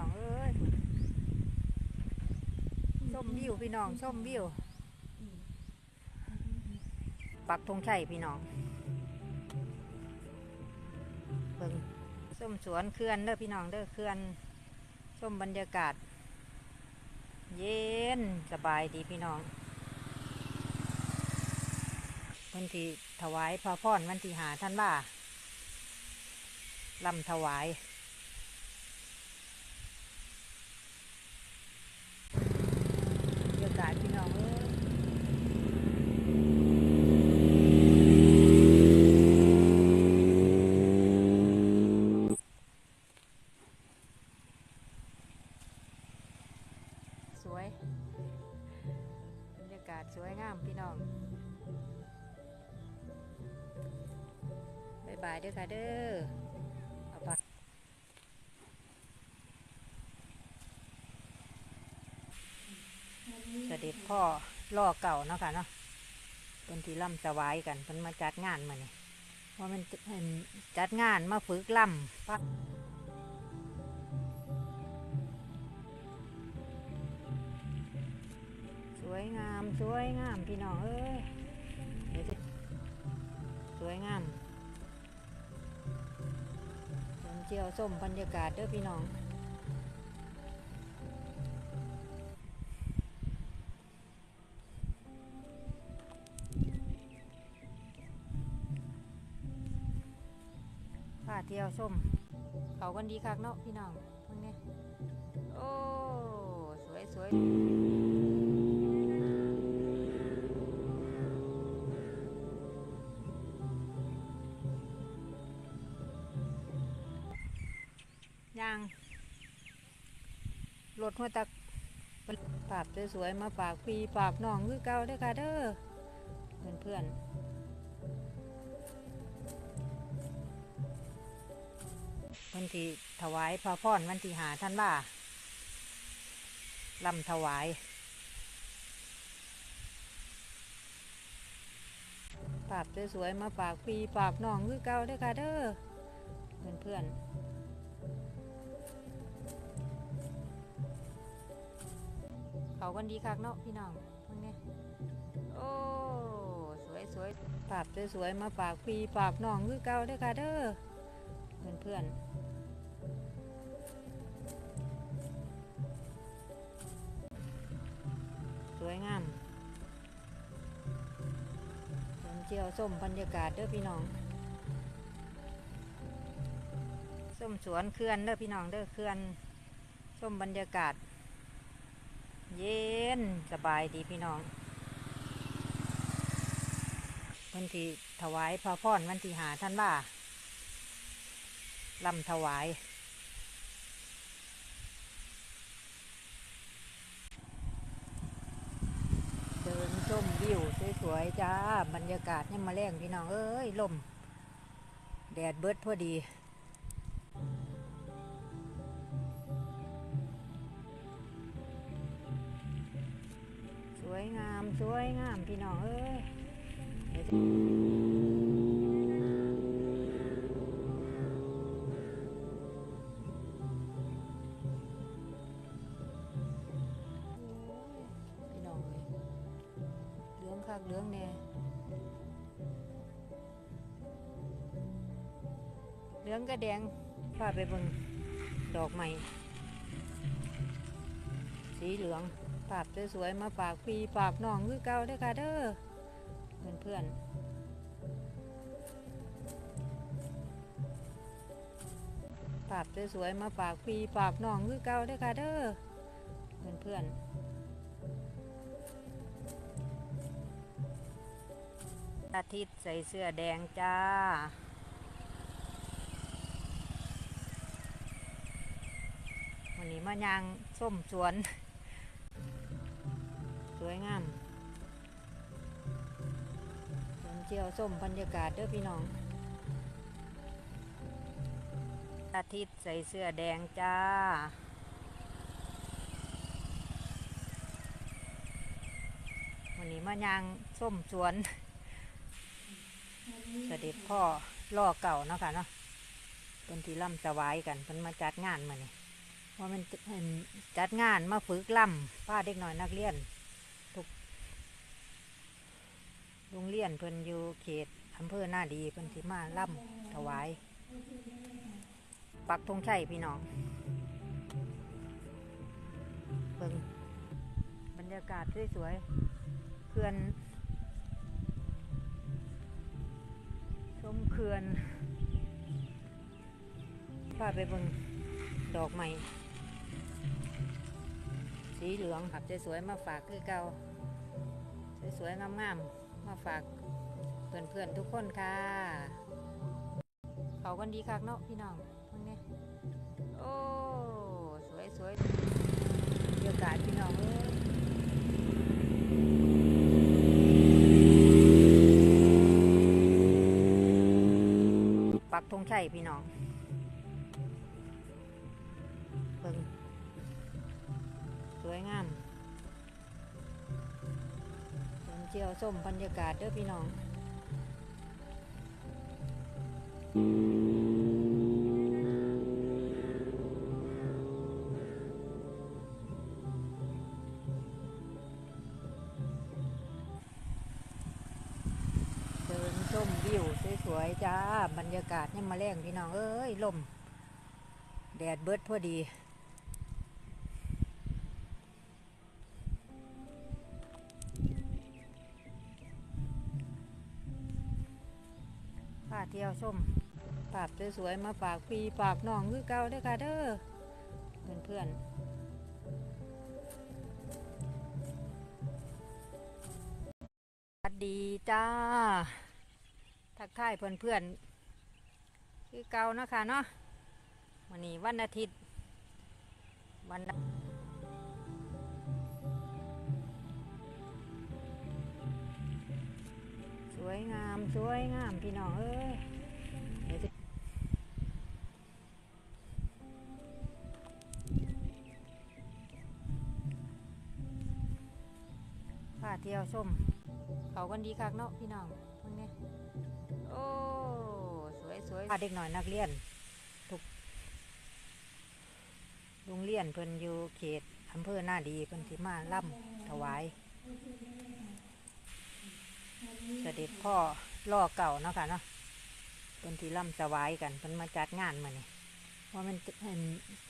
น้องเอ้ยชมวิวพี่น้องชมวิว ปักธงชัยพี่น้องเบิ่งส้มสวนเขื่อนเด้อพี่น้องเด้อเขื่อนชมบรรยากาศ เย็นสบายดีพี่น้องวันที่ถวายพระพรวันที่หาท่านว่าลำถวาย่อล่อเก่าเนาะค่ะเนาะเป็นที่ล่ำสวายกันเป็นมาจัดงานมาเนี่ยว่ามันเอิ่มจัดงานมาฝึกล่ำพักสวยงามสวยงามพี่น้องเอ้ยเดี๋ยวจะสวยงามเจียวส้มบรรยากาศเด้อพี่น้อง เที่ยวส้มเขากันดีคักเนาะพี่น้องพวกนี้โอ้สวยสวยยางรถหัวตักภาพสวยๆมาฝากพี่ฝากน้องคือเก่าเด้อค่ะเด้อเพื่อนๆ วันที่ถวายพระพรวันที่หาท่านว่าลำถวายภาพสวยๆมาฝากพี่ฝากน้องคือเก่าเด้อค่ะเด้อเพื่อนๆเขากันดีคักเนาะพี่น้องพวกนี้โอ้สวยๆภาพสวยๆมาฝากพี่ฝากน้องคือเก่าเด้อค่ะเด้อ เพื่อนๆ สวยงามเดินเจียวส้มบรรยากาศเด้อพี่น้อง ส้มสวนเขื่อนเด้อพี่น้องเด้อเขื่อน ส้มบรรยากาศ เย็นสบายดีพี่น้องวันที่ถวายพระพรวันที่หาท่านว่า ลำถวาย เดินชมวิวสวยๆจ้า บรรยากาศเนี่ยมาแรงพี่น้อง เอ้ยลม แดดเบิดพอดีสวยงาม สวยงาม พี่น้อง เอ้ย ลืองก็แดงพาไปเบิ่งดอกใหม่ สีเหลืองภาพสวยๆมาฝากพี่ฝากน้องคือเก่าเด้อค่ะเด้อเพื่อนๆภาพสวยๆมาฝากพี่ฝากน้องคือเก่าเด้อค่ะเด้อเพื่อนๆอาทิตย์ใส่เสื้อแดงจ้า วันนี้มายางส้มสวน สวยงามเดินเจียวส้มบรรยากาศเด้อพี่น้อง อาทิตย์ใส่เสื้อแดงจ้าวันนี้มายางส้มสวนเสด็จพ่อล่อเก่าเนาะค่ะเนาะเป็นที่ล่ำสวายกันเป็นมาจัดงานมาเนี่ย ว่ามันเห็นจัดงานมาฝึกล่ำพาเด็กหน่อยนักเรียนทุกโรงเรียนเพิ่นอยู่เขตอำเภอหน้าดีเพิ่นสิมาล่ำถวาย ปักธงชัยพี่น้องเบิ่งบรรยากาศสวยๆเขื่อนชมเขื่อนพาไปเบิ่งดอกใหม่ สีเหลืองครับสวยๆมาฝากคือเก่าสวยๆงามๆมาฝากเพื่อนๆทุกคนค่ะ เขากันดีคักเนาะพี่น้องพิ่งเนี่ยโอ้สวยสวยบรรยากาศพี่น้องเอ้ปักธงชัยพี่น้องเบิ่ง วยงามเดินเจียวส้มบรรยากาศเด้อพี่น้องเดินชมวิวสวยๆจ้า บรรยากาศนี่มาแรงพี่น้อง เอ้ยลม แดดเบิดพอดี เที่ยวชมภาพสวยๆมาฝากพี่ฝากน้องคือเก่าเด้อค่ะเด้อเพื่อนๆสวัสดีจ้า ทักทายเพื่อนๆคือเก่านะคะเนาะวันนี้วันอาทิตย์วัน วยงาม สวยงามพี่น้องเอ้ยเดี๋ยวสิพาเที่ยวชมเขากันดีคักเนาะพี่น้องพิ่งนี่ยโอ้สวยสวยพาเด็กหน่อยนักเรียนทุกโรงเรียนเพิ่นอยู่เขตอำเภอหน้าดีเพิ่นสิมาล่ำถวาย เสด็จพ่อล่อเก่าเนาะค่ะเนาะเพิ่นที่ล่ำถวายกันเพิ่นมาจัดงานมาเนี่ยว่ามัน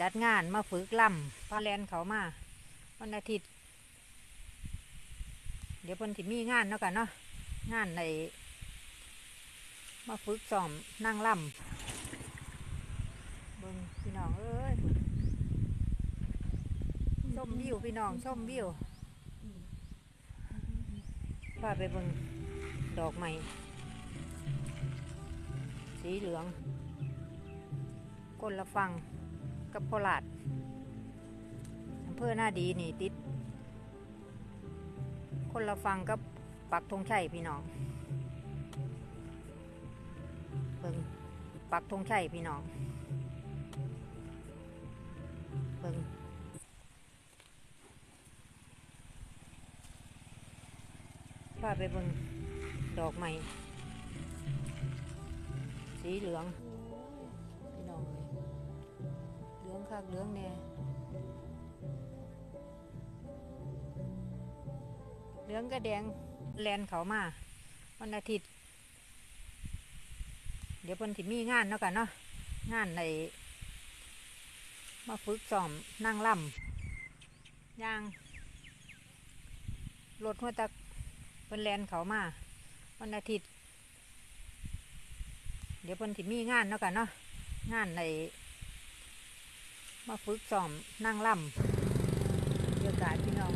จัดงานมาฝึกล่ำพาแลนเขามาวันอาทิตย์ เดี๋ยวเพิ่นสิมีงานเนาะกันเนาะงานในมาฝึกซ้อมนั่งล่ำเบิ่งพี่น้องเอ้ยชมวิวพี่น้องชมวิวพาไปเบิ่ง ดอกใหม่ สีเหลืองก้นละฟังกับโคราชอำเภอหน้าดีนี่ติด คนละฟังกับปักธงชัยพี่น้องเบิงปักธงชัยพี่น้องเบิงพาไปเบิ่ง ดอกใหม่ สีเหลืองพี่น้องเอ้ยเหลืองคักเหลืองแน่เหลืองกับแดงแลนเขามาวันอาทิตย์ เดี๋ยวเพิ่นสิมีงานเนาะกันเนาะงานในมาฝึกซ้อมนั่งล่ำย่างรถหัวตักเพิ่นแลนเขามา วันอาทิตย์ เดี๋ยวเพิ่นสิมีงานเนาะกันเนาะงานในมาฝึกซ้อมนั่งล่ำเดี๋ยวกาพี่น้อง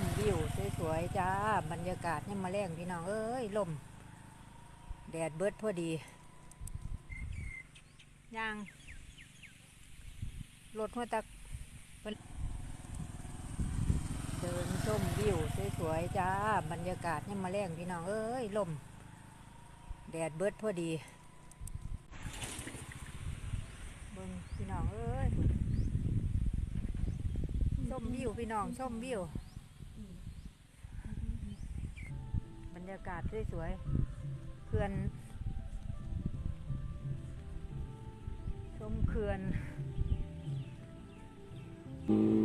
มวิวสวยๆจ้าบรรยากาศนี่มาแรงพี่น้องเอ้ยลม แดดเบิดพอดีย่างรถหัวตักเจินเดินชมวิวสวยๆจ้าบรรยากาศนี่มาแรงพี่น้องเอ้ยลม แดดเบิดพอดีเบิ่งพี่น้องเอ้ยชมวิวพี่น้องชมวิว รรยากาศสวยๆเขื่อน ชมเขื่อน Thank you.